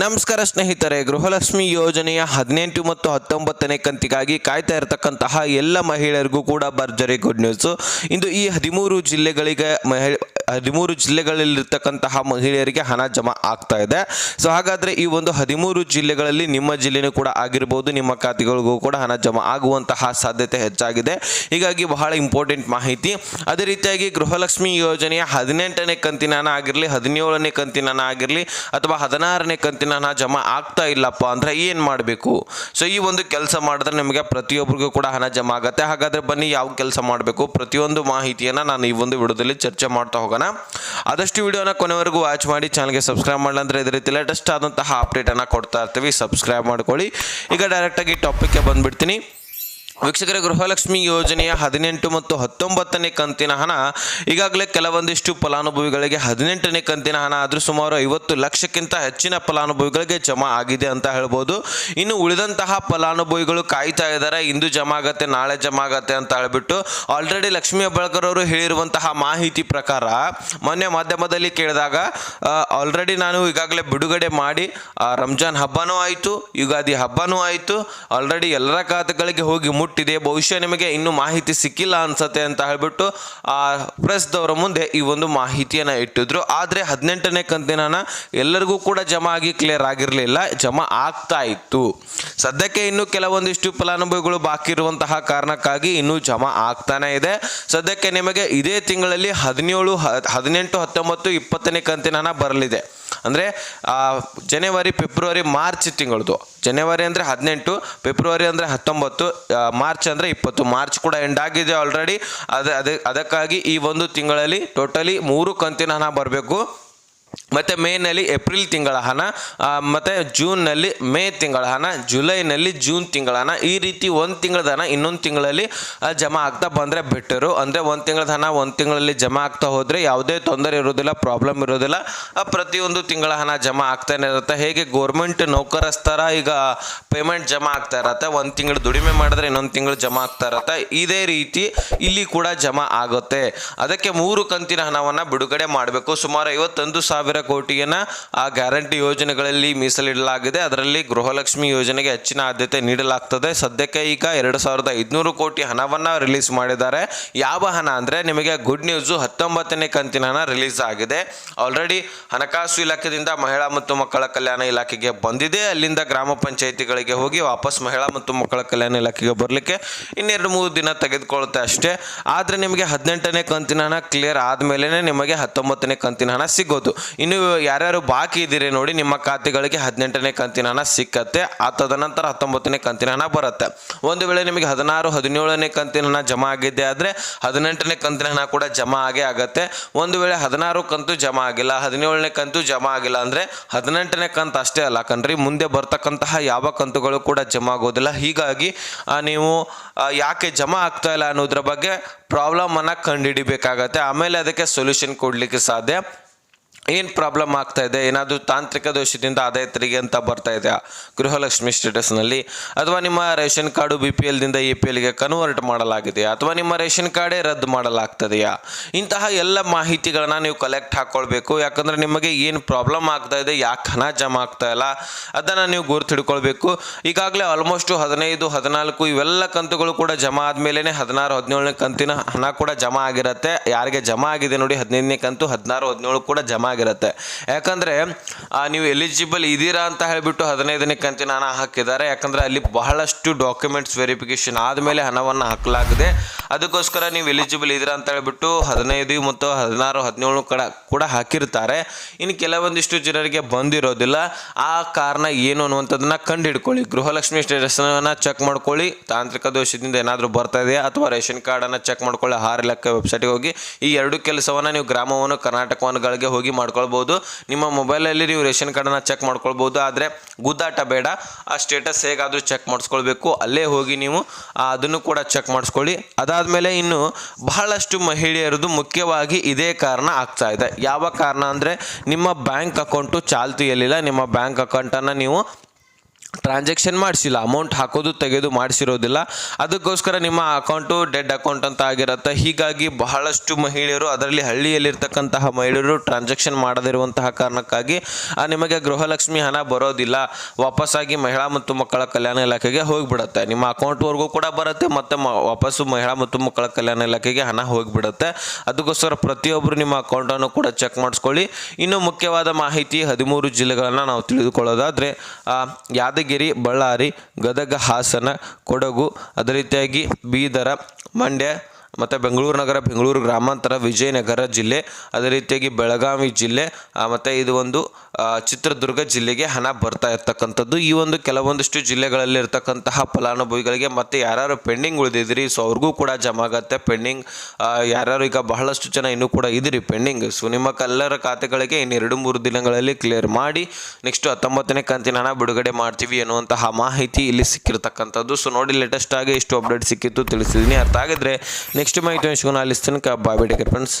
ನಮಸ್ಕಾರ ಸ್ನೇಹಿತರೆ, ಗೃಹಲಕ್ಷ್ಮಿ ಯೋಜನೆಯ ಹದಿನೆಂಟು ಮತ್ತು ಹತ್ತೊಂಬತ್ತನೇ ಕಂತಿಗಾಗಿ ಕಾಯ್ತಾ ಇರತಕ್ಕಂತಹ ಎಲ್ಲ ಮಹಿಳೆಯರಿಗೂ ಕೂಡ ಭರ್ಜರಿ ಗುಡ್ ನ್ಯೂಸ್. ಇಂದು ಈ ಹದಿಮೂರು ಜಿಲ್ಲೆಗಳಿಗೆ ಮಹಿ ಹದಿಮೂರು ಜಿಲ್ಲೆಗಳಲ್ಲಿರ್ತಕ್ಕಂತಹ ಮಹಿಳೆಯರಿಗೆ ಹಣ ಜಮಾ ಆಗ್ತಾ ಇದೆ. ಸೊ ಹಾಗಾದರೆ ಈ ಒಂದು ಹದಿಮೂರು ಜಿಲ್ಲೆಗಳಲ್ಲಿ ನಿಮ್ಮ ಜಿಲ್ಲೆನೂ ಕೂಡ ಆಗಿರ್ಬೋದು, ನಿಮ್ಮ ಖಾತೆಗಳಿಗೂ ಕೂಡ ಹಣ ಜಮಾ ಆಗುವಂತಹ ಸಾಧ್ಯತೆ ಹೆಚ್ಚಾಗಿದೆ. ಹೀಗಾಗಿ ಬಹಳ ಇಂಪಾರ್ಟೆಂಟ್ ಮಾಹಿತಿ. ಅದೇ ರೀತಿಯಾಗಿ ಗೃಹಲಕ್ಷ್ಮಿ ಯೋಜನೆಯ ಹದಿನೆಂಟನೇ ಕಂತಿನ ಆಗಿರಲಿ, ಹದಿನೇಳನೇ ಕಂತಿನ ಆಗಿರಲಿ, ಅಥವಾ ಹದಿನಾರನೇ ಕಂತಿನ ಹಣ ಜಮಾ ಆಗ್ತಾ ಇಲ್ಲಪ್ಪ ಅಂದರೆ ಏನು ಮಾಡಬೇಕು? ಸೊ ಈ ಒಂದು ಕೆಲಸ ಮಾಡಿದ್ರೆ ನಿಮಗೆ ಪ್ರತಿಯೊಬ್ಬರಿಗೂ ಕೂಡ ಹಣ ಜಮಾ ಆಗುತ್ತೆ. ಹಾಗಾದರೆ ಬನ್ನಿ, ಯಾವ ಕೆಲಸ ಮಾಡಬೇಕು? ಪ್ರತಿಯೊಂದು ಮಾಹಿತಿಯನ್ನು ನಾನು ಈ ಒಂದು ವಿಡಿಯೋದಲ್ಲಿ ಚರ್ಚೆ ಮಾಡ್ತಾ ಹೋಗೋಣ. ಆದಷ್ಟು ವಿಡಿಯೋನ ಕೊನೆವರೆಗೂ ವಾಚ್ ಮಾಡಿ ಚಾನಲ್ಗೆ ಸಬ್ಸ್ಕ್ರೈಬ್ ಮಾಡಲ್ಲ ಅಂದರೆ ಇದೇ ರೀತಿ ಲೇಟೆಸ್ಟ್ ಆದಂತಹ ಅಪ್ಡೇಟನ್ನು ಕೊಡ್ತಾ ಇರ್ತೀವಿ. ಸಬ್ಸ್ಕ್ರೈಬ್ ಮಾಡ್ಕೊಳ್ಳಿ. ಈಗ ಡೈರೆಕ್ಟಾಗಿ ಟಾಪಿಕ್ಗೆ ಬಂದುಬಿಡ್ತೀನಿ. ವೀಕ್ಷಕರ, ಗೃಹಲಕ್ಷ್ಮಿ ಯೋಜನೆಯ ಹದಿನೆಂಟು ಮತ್ತು ಹತ್ತೊಂಬತ್ತನೇ ಕಂತಿನ ಹಣ ಈಗಾಗಲೇ ಕೆಲವೊಂದಿಷ್ಟು ಫಲಾನುಭವಿಗಳಿಗೆ ಹದಿನೆಂಟನೇ ಕಂತಿನ ಹಣ, ಆದರೂ ಸುಮಾರು ಐವತ್ತು ಲಕ್ಷಕ್ಕಿಂತ ಹೆಚ್ಚಿನ ಫಲಾನುಭವಿಗಳಿಗೆ ಜಮಾ ಆಗಿದೆ ಅಂತ ಹೇಳ್ಬೋದು. ಇನ್ನು ಉಳಿದಂತಹ ಫಲಾನುಭವಿಗಳು ಕಾಯ್ತಾ ಇದ್ದಾರೆ. ಇಂದು ಜಮಾ ಆಗತ್ತೆ ನಾಳೆ ಜಮಾ ಆಗತ್ತೆ ಅಂತ ಹೇಳಿಬಿಟ್ಟು ಆಲ್ರೆಡಿ ಲಕ್ಷ್ಮೀ ಹೆಬ್ಬಾಳ್ಕರ್ ಅವರು ಹೇಳಿರುವಂತಹ ಮಾಹಿತಿ ಪ್ರಕಾರ ಮೊನ್ನೆ ಮಾಧ್ಯಮದಲ್ಲಿ ಕೇಳಿದಾಗ ಆಲ್ರೆಡಿ ನಾನು ಈಗಾಗಲೇ ಬಿಡುಗಡೆ ಮಾಡಿ ರಂಜಾನ್ ಹಬ್ಬನೂ ಆಯಿತು, ಯುಗಾದಿ ಹಬ್ಬನೂ ಆಯಿತು ಆಲ್ರೆಡಿ ಎಲ್ಲರ ಖಾತೆಗಳಿಗೆ ಹೋಗಿ ಮುಟ್ಟಿದೆ ಬಹುಶಃ ನಿಮಗೆ ಇನ್ನೂ ಮಾಹಿತಿ ಸಿಕ್ಕಿಲ್ಲ ಅನ್ಸತ್ತೆ ಅಂತ ಹೇಳ್ಬಿಟ್ಟು, ಆ, ಪ್ರೆಸ್ದವರ ಮುಂದೆ ಈ ಒಂದು ಮಾಹಿತಿಯನ್ನು ಇಟ್ಟಿದ್ರು. ಆದರೆ ಹದಿನೆಂಟನೇ ಕಂತಿನ ಎಲ್ಲರಿಗೂ ಕೂಡ ಜಮಾ ಆಗಿ ಕ್ಲಿಯರ್ ಆಗಿರಲಿಲ್ಲ. ಜಮಾ ಆಗ್ತಾ ಇತ್ತು. ಸದ್ಯಕ್ಕೆ ಇನ್ನು ಕೆಲವೊಂದಿಷ್ಟು ಫಲಾನುಭವಿಗಳು ಬಾಕಿ ಇರುವಂತಹ ಕಾರಣಕ್ಕಾಗಿ ಇನ್ನೂ ಜಮಾ ಆಗ್ತಾನೆ ಇದೆ. ಸದ್ಯಕ್ಕೆ ನಿಮಗೆ ಇದೇ ತಿಂಗಳಲ್ಲಿ ಹದಿನೇಳು, ಹದಿನೆಂಟು, ಹತ್ತೊಂಬತ್ತು, ಇಪ್ಪತ್ತನೇ ಕಂತಿನ ಬರಲಿದೆ. ಅಂದರೆ ಜನವರಿ, ಫೆಬ್ರವರಿ, ಮಾರ್ಚ್ ತಿಂಗಳದು. ಜನವರಿ ಅಂದರೆ ಹದಿನೆಂಟು, ಫೆಬ್ರವರಿ ಅಂದರೆ ಹತ್ತೊಂಬತ್ತು ಮಾರ್ಚ್ ಅಂದರೆ ಇಪ್ಪತ್ತು. ಮಾರ್ಚ್ ಕೂಡ ಎಂಡ್ ಆಗಿದೆ ಆಲ್ರೆಡಿ ಅದ, ಅದೇ, ಅದಕ್ಕಾಗಿ ಈ ಒಂದು ತಿಂಗಳಲ್ಲಿ ಟೋಟಲಿ ಮೂರು ಕಂತಿನ ಹಣ ಬರಬೇಕು. ಮತ್ತು ಮೇನಲ್ಲಿ ಏಪ್ರಿಲ್ ತಿಂಗಳ ಹಣ ಮತ್ತು ಜೂನ್ನಲ್ಲಿ ಮೇ ತಿಂಗಳ ಹಣ, ಜುಲೈನಲ್ಲಿ ಜೂನ್ ತಿಂಗಳ ಹಣ. ಈ ರೀತಿ ಒಂದು ತಿಂಗಳ ಹಣ ಇನ್ನೊಂದು ತಿಂಗಳಲ್ಲಿ ಜಮಾ ಆಗ್ತಾ ಬಂದರೆ ಬೆಟರು. ಅಂದರೆ ಒಂದು ತಿಂಗಳದ ಹಣ ಒಂದು ತಿಂಗಳಲ್ಲಿ ಜಮಾ ಆಗ್ತಾ ಹೋದರೆ ಯಾವುದೇ ತೊಂದರೆ ಇರೋದಿಲ್ಲ ಪ್ರಾಬ್ಲಮ್ ಇರೋದಿಲ್ಲ. ಪ್ರತಿಯೊಂದು ತಿಂಗಳ ಹಣ ಜಮಾ ಆಗ್ತಾನೆ ಇರುತ್ತೆ. ಹೇಗೆ ಗೋರ್ಮೆಂಟ್ ನೌಕರಸ್ಥರ ಈಗ ಪೇಮೆಂಟ್ ಜಮಾ ಆಗ್ತಾ ಇರತ್ತೆ, ಒಂದು ತಿಂಗಳು ದುಡಿಮೆ ಮಾಡಿದ್ರೆ ಇನ್ನೊಂದು ತಿಂಗಳು ಜಮಾ ಆಗ್ತಾ ಇರತ್ತೆ. ಇದೇ ರೀತಿ ಇಲ್ಲಿ ಕೂಡ ಜಮಾ ಆಗುತ್ತೆ. ಅದಕ್ಕೆ ಮೂರು ಕಂತಿನ ಹಣವನ್ನು ಬಿಡುಗಡೆ ಮಾಡಬೇಕು. ಸುಮಾರು ಐವತ್ತೊಂದು ಸಾವಿರ ಕೋಟಿಯನ್ನು ಆ ಗ್ಯಾರಂಟಿ ಯೋಜನೆಗಳಲ್ಲಿ ಮೀಸಲಿಡಲಾಗಿದೆ. ಅದರಲ್ಲಿ ಗೃಹಲಕ್ಷ್ಮಿ ಯೋಜನೆಗೆ ಹೆಚ್ಚಿನ ಆದ್ಯತೆ ನೀಡಲಾಗ್ತದೆ. ಸದ್ಯಕ್ಕೆ ಈಗ ಎರಡು ಸಾವಿರದ ಐದುನೂರು ಕೋಟಿ ಹಣವನ್ನು ರಿಲೀಸ್ ಮಾಡಿದ್ದಾರೆ. ಯಾವ ಹಣ ಅಂದರೆ ನಿಮಗೆ ಗುಡ್ ನ್ಯೂಸು ಹತ್ತೊಂಬತ್ತನೇ ಕಂತಿನ ಹಣ ರಿಲೀಸ್ ಆಗಿದೆ. ಆಲ್ರೆಡಿ ಹಣಕಾಸು ಇಲಾಖೆಯಿಂದ ಮಹಿಳಾ ಮತ್ತು ಮಕ್ಕಳ ಕಲ್ಯಾಣ ಇಲಾಖೆಗೆ ಬಂದಿದೆ. ಅಲ್ಲಿಂದ ಗ್ರಾಮ ಪಂಚಾಯಿತಿಗಳಿಗೆ ಹೋಗಿ ವಾಪಸ್ ಮಹಿಳಾ ಮತ್ತು ಮಕ್ಕಳ ಕಲ್ಯಾಣ ಇಲಾಖೆಗೆ ಬರಲಿಕ್ಕೆ ಇನ್ನೆರಡು ಮೂರು ದಿನ ತೆಗೆದುಕೊಳ್ಳುತ್ತೆ ಅಷ್ಟೇ. ಆದರೆ ನಿಮಗೆ ಹದಿನೆಂಟನೇ ಕಂತಿನ ಹಣ ಕ್ಲಿಯರ್ ಆದಮೇಲೆ ನಿಮಗೆ ಹತ್ತೊಂಬತ್ತನೇ ಕಂತಿನ ಹಣ ಸಿಗೋದು ಯಾರ್ಯಾರು ಬಾಕಿ ಇದ್ದೀರಿ ನೋಡಿ, ನಿಮ್ಮ ಖಾತೆಗಳಿಗೆ ಹದಿನೆಂಟನೇ ಕಂತಿನ ಹಣ ಸಿಕ್ಕತ್ತೆ ಆ ತದನಂತರ ಹತ್ತೊಂಬತ್ತನೇ ಕಂತಿನ ಹಣ ಬರುತ್ತೆ. ಒಂದು ವೇಳೆ ನಿಮಗೆ ಹದಿನಾರು, ಹದಿನೇಳನೇ ಕಂತಿನ ಹಣ ಜಮಾ ಆಗಿದ್ದೆ ಆದರೆ, ಹದಿನೆಂಟನೇ ಕಂತಿನ ಹಣ ಕೂಡ ಜಮಾ ಆಗೇ ಆಗುತ್ತೆ. ಒಂದು ವೇಳೆ ಹದಿನಾರು ಕಂತು ಜಮಾ ಆಗಿಲ್ಲ, ಹದಿನೇಳನೇ ಕಂತು ಜಮಾ ಆಗಿಲ್ಲ ಅಂದರೆ, ಹದಿನೆಂಟನೇ ಕಂತು ಅಷ್ಟೇ ಅಲ್ಲ ಕಣ್ರಿ, ಮುಂದೆ ಬರ್ತಕ್ಕಂತಹ ಯಾವ ಕಂತುಗಳು ಕೂಡ ಜಮಾ ಆಗೋದಿಲ್ಲ. ಹೀಗಾಗಿ ನೀವು ಯಾಕೆ ಜಮಾ ಆಗ್ತಾ ಇಲ್ಲ ಅನ್ನೋದ್ರ ಬಗ್ಗೆ ಪ್ರಾಬ್ಲಮನ್ನು ಕಂಡುಹಿಡಿಬೇಕಾಗತ್ತೆ. ಆಮೇಲೆ ಅದಕ್ಕೆ ಸೊಲ್ಯೂಷನ್ ಕೊಡಲಿಕ್ಕೆ ಸಾಧ್ಯ. ಏನು ಪ್ರಾಬ್ಲಮ್ ಆಗ್ತಾ ಇದೆ? ಏನಾದರೂ ತಾಂತ್ರಿಕ ದೋಷದಿಂದ ಆದಾಯ ತೆರಿಗೆ ಅಂತ ಬರ್ತಾ ಇದೆಯಾ? ಗೃಹಲಕ್ಷ್ಮಿ ಸ್ಟೇಟಸ್ನಲ್ಲಿ ಅಥವಾ ನಿಮ್ಮ ರೇಷನ್ ಕಾರ್ಡು ಬಿ ಪಿ ಎಲ್ದಿಂದ ಎ ಪಿ ಎಲ್ಗೆ ಕನ್ವರ್ಟ್ ಮಾಡಲಾಗಿದೆಯಾ? ಅಥವಾ ನಿಮ್ಮ ರೇಷನ್ ಕಾರ್ಡೇ ರದ್ದು ಮಾಡಲಾಗ್ತದೆಯಾ? ಇಂತಹ ಎಲ್ಲ ಮಾಹಿತಿಗಳನ್ನ ನೀವು ಕಲೆಕ್ಟ್ ಹಾಕ್ಕೊಳ್ಬೇಕು ಯಾಕಂದರೆ ನಿಮಗೆ ಏನು ಪ್ರಾಬ್ಲಮ್ ಆಗ್ತಾ ಇದೆ, ಯಾಕೆ ಹಣ ಜಮಾ ಆಗ್ತಾ ಇಲ್ಲ, ಅದನ್ನು ನೀವು ಗುರುತು ಹಿಡ್ಕೊಳ್ಬೇಕು ಈಗಾಗಲೇ ಆಲ್ಮೋಸ್ಟು ಹದಿನೈದು, ಹದಿನಾಲ್ಕು ಇವೆಲ್ಲ ಕಂತುಗಳು ಕೂಡ ಜಮಾ ಆದಮೇಲೆ ಹದಿನಾರು, ಹದಿನೇಳನೇ ಕಂತಿನ ಹಣ ಕೂಡ ಜಮಾ ಆಗಿರುತ್ತೆ. ಯಾರಿಗೆ ಜಮಾ ಆಗಿದೆ ನೋಡಿ, ಹದಿನೈದನೇ ಕಂತು ಹದಿನಾರು, ಹದಿನೇಳು ಕೂಡ ಜಮಾ ಆಗಿರುತ್ತೆ ಯಾಕಂದರೆ ನೀವು ಎಲಿಜಿಬಲ್ ಇದ್ದೀರಾ ಅಂತ ಹೇಳಿಬಿಟ್ಟು ಹದಿನೈದನೇ ಕಂತಿನ ಹಣ ಹಾಕಿದ್ದಾರೆ. ಯಾಕಂದರೆ ಅಲ್ಲಿ ಬಹಳಷ್ಟು ಡಾಕ್ಯುಮೆಂಟ್ಸ್ ವೆರಿಫಿಕೇಷನ್ ಆದಮೇಲೆ ಹಣವನ್ನು ಹಾಕಲಾಗಿದೆ. ಅದಕ್ಕೋಸ್ಕರ ನೀವು ಎಲಿಜಿಬಲ್ ಇದ್ದೀರಾ ಅಂತ ಹೇಳ್ಬಿಟ್ಟು ಹದಿನೈದು ಮತ್ತು ಹದಿನಾರು, ಹದಿನೇಳು ಕಡ ಕೂಡ ಹಾಕಿರ್ತಾರೆ. ಇನ್ನು ಕೆಲವೊಂದಿಷ್ಟು ಜನರಿಗೆ ಬಂದಿರೋದಿಲ್ಲ. ಆ ಕಾರಣ ಏನು ಅನ್ನುವಂಥದ್ದನ್ನ ಕಂಡು ಹಿಡ್ಕೊಳ್ಳಿ ಗೃಹಲಕ್ಷ್ಮಿ ಸ್ಟೇಟಸ್ನ ಚೆಕ್ ಮಾಡ್ಕೊಳ್ಳಿ. ತಾಂತ್ರಿಕ ದೋಷದಿಂದ ಏನಾದರೂ ಬರ್ತಾ ಇದೆಯಾ? ಅಥವಾ ರೇಷನ್ ಕಾರ್ಡನ್ನು ಚೆಕ್ ಮಾಡ್ಕೊಳ್ಳಿ. ಆಹಾರ ಇಲಾಖೆ ವೆಬ್ಸೈಟ್ಗೆ ಹೋಗಿ. ಈ ಎರಡು ಕೆಲಸವನ್ನು ನೀವು ಗ್ರಾಮವನ್ನು ಕರ್ನಾಟಕವನ್ನುಗಳಿಗೆ ಹೋಗಿ ಮಾಡ್ಕೊಳ್ಬೋದು ನಿಮ್ಮ ಮೊಬೈಲಲ್ಲಿ ನೀವು ರೇಷನ್ ಕಾರ್ಡನ್ನು ಚೆಕ್ ಮಾಡ್ಕೊಳ್ಬೋದು ಆದರೆ ಗುದ್ದಾಟ ಬೇಡ. ಆ ಸ್ಟೇಟಸ್ ಹೇಗಾದರೂ ಚೆಕ್ ಮಾಡಿಸ್ಕೊಳ್ಬೇಕು. ಅಲ್ಲೇ ಹೋಗಿ ನೀವು ಅದನ್ನು ಕೂಡ ಚೆಕ್ ಮಾಡಿಸ್ಕೊಳ್ಳಿ. ಅದಾದಮೇಲೆ ಇನ್ನು ಬಹಳಷ್ಟು ಮಹಿಳೆಯರದು ಮುಖ್ಯವಾಗಿ ಇದೇ ಕಾರಣ ಆಗ್ತಾ ಇದೆ. ಯಾವ ಕಾರಣ ಅಂದರೆ ನಿಮ್ಮ ಬ್ಯಾಂಕ್ ಅಕೌಂಟು ಚಾಲ್ತಿಯಲ್ಲಿಲ್ಲ. ನಿಮ್ಮ ಬ್ಯಾಂಕ್ ಅಕೌಂಟನ್ನು ನೀವು ಟ್ರಾನ್ಸಾಕ್ಷನ್ ಮಾಡಿಸಿಲ್ಲ. ಅಮೌಂಟ್ ಹಾಕೋದು ತೆಗೆದು ಮಾಡಿಸಿರೋದಿಲ್ಲ. ಅದಕ್ಕೋಸ್ಕರ ನಿಮ್ಮ ಅಕೌಂಟು ಡೆಡ್ ಅಕೌಂಟ್ ಅಂತ ಆಗಿರುತ್ತೆ. ಹೀಗಾಗಿ ಬಹಳಷ್ಟು ಮಹಿಳೆಯರು ಅದರಲ್ಲಿ ಹಳ್ಳಿಯಲ್ಲಿರ್ತಕ್ಕಂತಹ ಮಹಿಳೆಯರು ಟ್ರಾನ್ಸಾಕ್ಷನ್ ಮಾಡದಿರುವಂತಹ ಕಾರಣಕ್ಕಾಗಿ ನಿಮಗೆ ಗೃಹಲಕ್ಷ್ಮಿ ಹಣ ಬರೋದಿಲ್ಲ. ವಾಪಸ್ಸಾಗಿ ಮಹಿಳಾ ಮತ್ತು ಮಕ್ಕಳ ಕಲ್ಯಾಣ ಇಲಾಖೆಗೆ ಹೋಗಿಬಿಡುತ್ತೆ. ನಿಮ್ಮ ಅಕೌಂಟ್ವರೆಗೂ ಕೂಡ ಬರುತ್ತೆ ಮತ್ತು ವಾಪಸ್ಸು ಮಹಿಳಾ ಮತ್ತು ಮಕ್ಕಳ ಕಲ್ಯಾಣ ಇಲಾಖೆಗೆ ಹಣ ಹೋಗಿಬಿಡುತ್ತೆ. ಅದಕ್ಕೋಸ್ಕರ ಪ್ರತಿಯೊಬ್ಬರು ನಿಮ್ಮ ಅಕೌಂಟನ್ನು ಕೂಡ ಚೆಕ್ ಮಾಡಿಸ್ಕೊಳ್ಳಿ. ಇನ್ನು ಮುಖ್ಯವಾದ ಮಾಹಿತಿ ಹದಿಮೂರು ಜಿಲ್ಲೆಗಳನ್ನು ನಾವು ತಿಳಿದುಕೊಳ್ಳೋದಾದರೆ ಆ, ಯಾದಗಿರಿ, ಬಳ್ಳಾರಿ, ಗದಗ, ಹಾಸನ, ಕೊಡಗು, ಅದೇ ರೀತಿಯಾಗಿ ಬೀದರ, ಮಂಡ್ಯ ಮತ್ತು ಬೆಂಗಳೂರು ನಗರ, ಬೆಂಗಳೂರು ಗ್ರಾಮಾಂತರ, ವಿಜಯನಗರ ಜಿಲ್ಲೆ, ಅದೇ ರೀತಿಯಾಗಿ ಬೆಳಗಾವಿ ಜಿಲ್ಲೆ ಮತ್ತು ಇದು ಒಂದು ಚಿತ್ರದುರ್ಗ ಜಿಲ್ಲೆಗೆ ಹಣ ಬರ್ತಾ ಇರ್ತಕ್ಕಂಥದ್ದು. ಈ ಒಂದು ಕೆಲವೊಂದಿಷ್ಟು ಜಿಲ್ಲೆಗಳಲ್ಲಿ ಇರ್ತಕ್ಕಂತಹ ಫಲಾನುಭವಿಗಳಿಗೆ ಮತ್ತು ಯಾರ್ಯಾರು ಪೆಂಡಿಂಗ್ ಉಳಿದಿದ್ರಿ, ಸೊ ಅವ್ರಿಗೂ ಕೂಡ ಜಮಾ ಆಗತ್ತೆ. ಪೆಂಡಿಂಗ್ ಯಾರ್ಯಾರು ಈಗ ಬಹಳಷ್ಟು ಜನ ಇನ್ನೂ ಕೂಡ ಇದಿರಿ ಪೆಂಡಿಂಗ್. ಸೊ ನಿಮ್ಮ ಕಲ್ಲರ ಖಾತೆಗಳಿಗೆ ಇನ್ನು ಎರಡು ಮೂರು ದಿನಗಳಲ್ಲಿ ಕ್ಲಿಯರ್ ಮಾಡಿ, ನೆಕ್ಸ್ಟ್ ಹತ್ತೊಂಬತ್ತನೇ ಕಂತಿನ ಹಣ ಬಿಡುಗಡೆ ಮಾಡ್ತೀವಿ ಅನ್ನುವಂತಹ ಮಾಹಿತಿ ಇಲ್ಲಿ ಸಿಕ್ಕಿರ್ತಕ್ಕಂಥದ್ದು. ಸೊ ನೋಡಿ ಲೇಟೆಸ್ಟ್ ಆಗಿ ಇಷ್ಟು ಅಪ್ಡೇಟ್ ಸಿಕ್ಕಿತ್ತು ತಿಳಿಸಿದ್ದೀನಿ ಅರ್ಥ ಆಗಿದ್ರೆ ನೆಕ್ಸ್ಟ್ ಮಾಹಿತಿ ಅಲ್ಲಿ ತನಕ ಬಾಯ್ ಬಿಡಿ ಫ್ರೆಂಡ್ಸ್